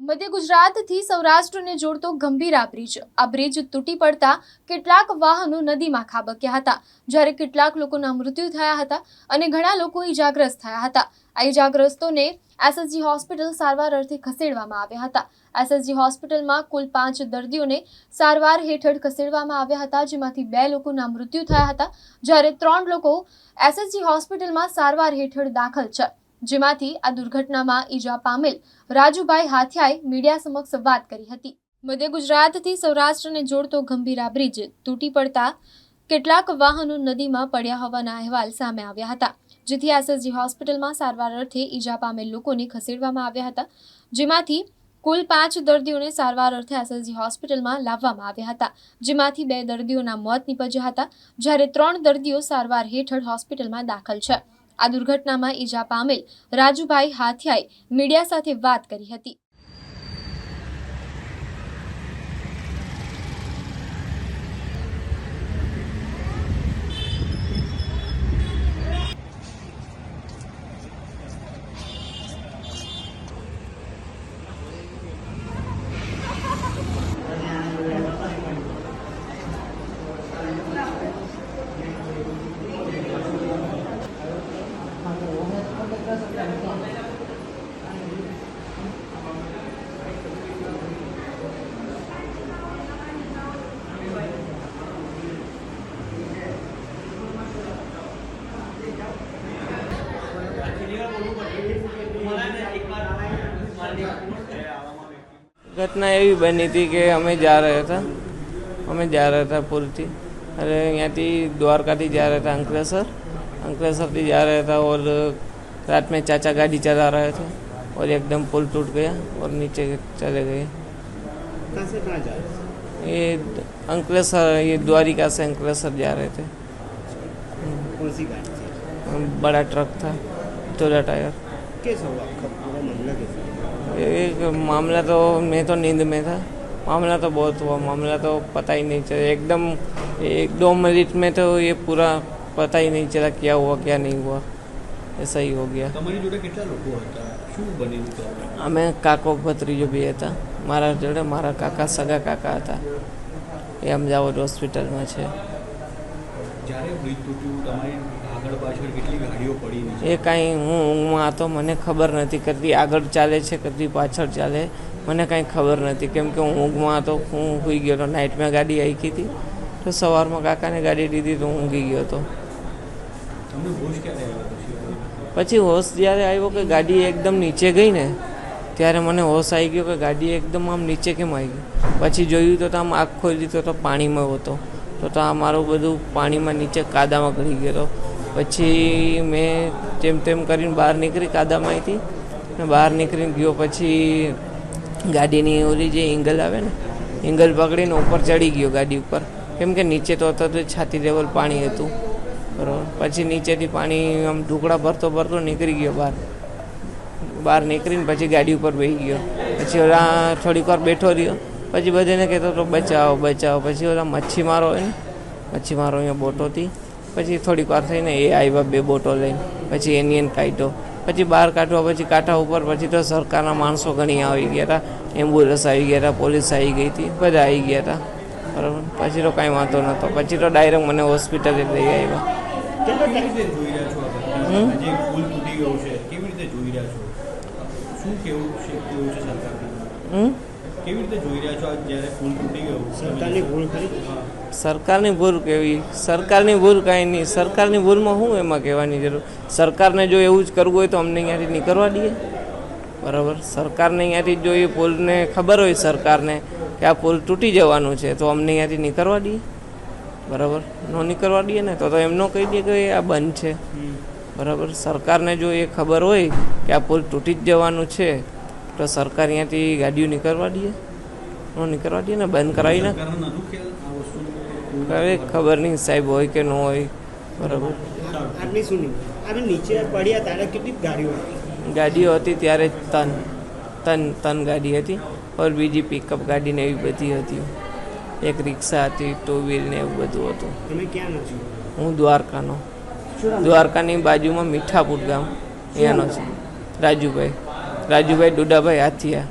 મધ્ય ગુજરાતથી સૌરાષ્ટ્રને જોડતો ગંભીર આ બ્રિજ આ બ્રિજ તૂટી પડતા કેટલાક વાહનો નદીમાં ખાબક્યા હતા. જ્યારે કેટલાક લોકોના મૃત્યુ થયા હતા અને ઘણા લોકો ઈજાગ્રસ્ત થયા હતા. આ ઈજાગ્રસ્તોને એસએસજી હોસ્પિટલ સારવાર અર્થે ખસેડવામાં આવ્યા હતા. એસએસજી હોસ્પિટલમાં કુલ પાંચ દર્દીઓને સારવાર હેઠળ ખસેડવામાં આવ્યા હતા, જેમાંથી બે લોકોના મૃત્યુ થયા હતા. જ્યારે ત્રણ લોકો એસએસજી હોસ્પિટલમાં સારવાર હેઠળ દાખલ છે. જેમાંથી આ દુર્ઘટનામાં ઈજા પામેલ રાજુભાઈ હાથિયાએ મીડિયા સમક્ષ વાત કરી હતી. મધ્ય ગુજરાતથી સૌરાષ્ટ્રને જોડતો ગંભીરા બ્રિજ તૂટી પડતા કેટલાક વાહનો નદીમાં પડ્યા હોવાના અહેવાલ સામે આવ્યા હતા, જેથી એસએસજી હોસ્પિટલમાં સારવાર અર્થે ઈજા પામેલ લોકોને ખસેડવામાં આવ્યા હતા, જેમાંથી કુલ પાંચ દર્દીઓને સારવાર અર્થે એસએસજી હોસ્પિટલમાં લાવવામાં આવ્યા હતા, જેમાંથી બે દર્દીઓના મોત નીપજ્યા હતા, જ્યારે ત્રણ દર્દીઓ સારવાર હેઠળ હોસ્પિટલમાં દાખલ છે. આ દુર્ઘટનામાં ઈજા પામેલ રાજુભાઈ હાથિયાએ મીડિયા સાથે વાત કરી હતી. घटना ये भी बनी थी कि हमें जा रहे था। हमें जा रहा था पूरी अरे, यहाँ थी द्वारका थी जा रहा था, अंकलेश्वर। अंकलेश्वर थी जा रहा था और रात में चाचा गाड़ी चला रहे थे और एकदम पुल टूट गया और नीचे चले गए। कहाँ कहाँ जा रहे ये अंकलेश्वर ये द्वारिका से अंकलेश्वर जा रहे थे। कौन सी गाड़ी थी? बड़ा ट्रक था चौदह टायर। कैसा हुआ आपका पूरा मामला कैसा? एक मामला तो मैं तो नींद में था। मामला तो बहुत हुआ मामला तो पता ही नहीं चला। एकदम एक दो मिनट में तो ये पूरा पता ही नहीं चला क्या हुआ क्या नहीं हुआ। એ સહી હો ગયા. તમારી જોડે કેટલા લોકો હતા? શું બનેલું અમે કાકો ભત્રીજો બે હતા. મારા જોડે મારા કાકા સગા કાકા હતા. એ અમદાવાદ હોસ્પિટલમાં છે. એ કાંઈ હું ઊંઘમાં હતો મને ખબર નથી કદી આગળ ચાલે છે કદી પાછળ ચાલે મને કાંઈ ખબર નથી. કેમ કે હું ઊંઘમાં હતો હું સૂઈ ગયો હતો નાઇટમાં ગાડી આવી હતી. તો સવારમાં કાકાને ગાડી દીધી તો ઊંઘી ગયો હતો પછી હોશ જ્યારે આવ્યો કે ગાડી એકદમ નીચે ગઈ ને, ત્યારે મને હોશ આવી ગયો કે ગાડી એકદમ આમ નીચે કેમ આવી ગઈ? પછી જોયું તો તો આમ આંખ ખોલી દીધો તો પાણીમાં હતો. તો તો આ મારું બધું પાણીમાં નીચે કાદામાં ગળી ગયો પછી મેં જેમ તેમ કરીને બહાર નીકળી કાદામાંથી ને બહાર નીકળીને ગયો પછી ગાડીની ઓલી જે એંગલ આવે ને, એંગલ પકડીને ઉપર ચડી ગયો ગાડી ઉપર. કેમ કે નીચે તો હતો તો છાતી લેવલ પાણી હતું. બરાબર. પછી નીચેથી પાણી આમ ઢુકડા ભરતો ભરતો નીકળી ગયો બહાર. બહાર નીકળીને પછી ગાડી ઉપર બેસી ગયો. પછી ઓલા થોડીક વાર બેઠો રહ્યો. પછી બધાને કહેતો હતો, બચાવો બચાવો. પછી ઓલા મચ્છીમારો હોય ને મચ્છીમારો અહીંયા બોટોથી. પછી થોડીક વાર થઈને એ આવ્યા બે બોટો લઈને. પછી એની એને કાઢ્યો. પછી બહાર કાઢવા, પછી કાંઠા ઉપર, પછી તો સરકારના માણસો ઘણી આવી ગયા હતા. એમ્બ્યુલન્સ આવી ગયા હતા, પોલીસ આવી ગઈ હતી, બધા આવી ગયા હતા. બરાબર. પછી તો કાંઈ વાંધો નહોતો. પછી તો ડાયરેક્ટ મને હોસ્પિટલે લઈ આવ્યા. સરકારનું? હમ? કેવી રીતે જોઈ રહ્યા છો આ જ્યારે પુલ તૂટી ગયો? સરકારની ભૂલ સરકારની ભૂલ કેવી? સરકારની ભૂલ કાંઈ નહીં. સરકારની ભૂલમાં શું એમાં કહેવાની જરૂર? સરકારને જો એવું જ કરવું હોય તો અમને અહીંયાથી નીકળવા દઈએ. બરાબર? સરકારને અહીંયાથી જો એ પુલને ખબર હોય સરકારને કે આ પુલ તૂટી જવાનું છે તો અમને અહીંયાથી નીકળવા દઈએ. બરાબર? ન નીકળવા દઈએ ને તો તો એમ ન કહી દઈએ કે આ બંધ છે. બરાબર? સરકારને જો એ ખબર હોય કે આ પુલ તૂટી જ જવાનું છે તો સરકાર અહીંયાથી ગાડીઓ નીકળવા દઈએ. ન નીકળવા દઈએ ને બંધ કરાવી નાખે. સરકારને નહોતું ખ્યાલ આ વસ્તુનું હવે ખબર નહીં સાહેબ હોય કે ન હોય. બરાબર? આપની શું નહીં આપણે નીચે પડ્યા ત્યારે કેટલી ગાડીઓ ગાડીઓ હતી ત્યારે તન તન તન ગાડી હતી. ઓર બીજી પિકઅપ ગાડી ને એવી બધી હતી. એક રિક્ષા હતી ટુ વ્હીલ ને એવું બધું હતું. તમે ક્યાં છો હું દ્વારકાનો. દ્વારકાની બાજુમાં મીઠાપુર ગામ એનો છે. રાજુભાઈ. રાજુભાઈ ડુડાભાઈ હાથિયા.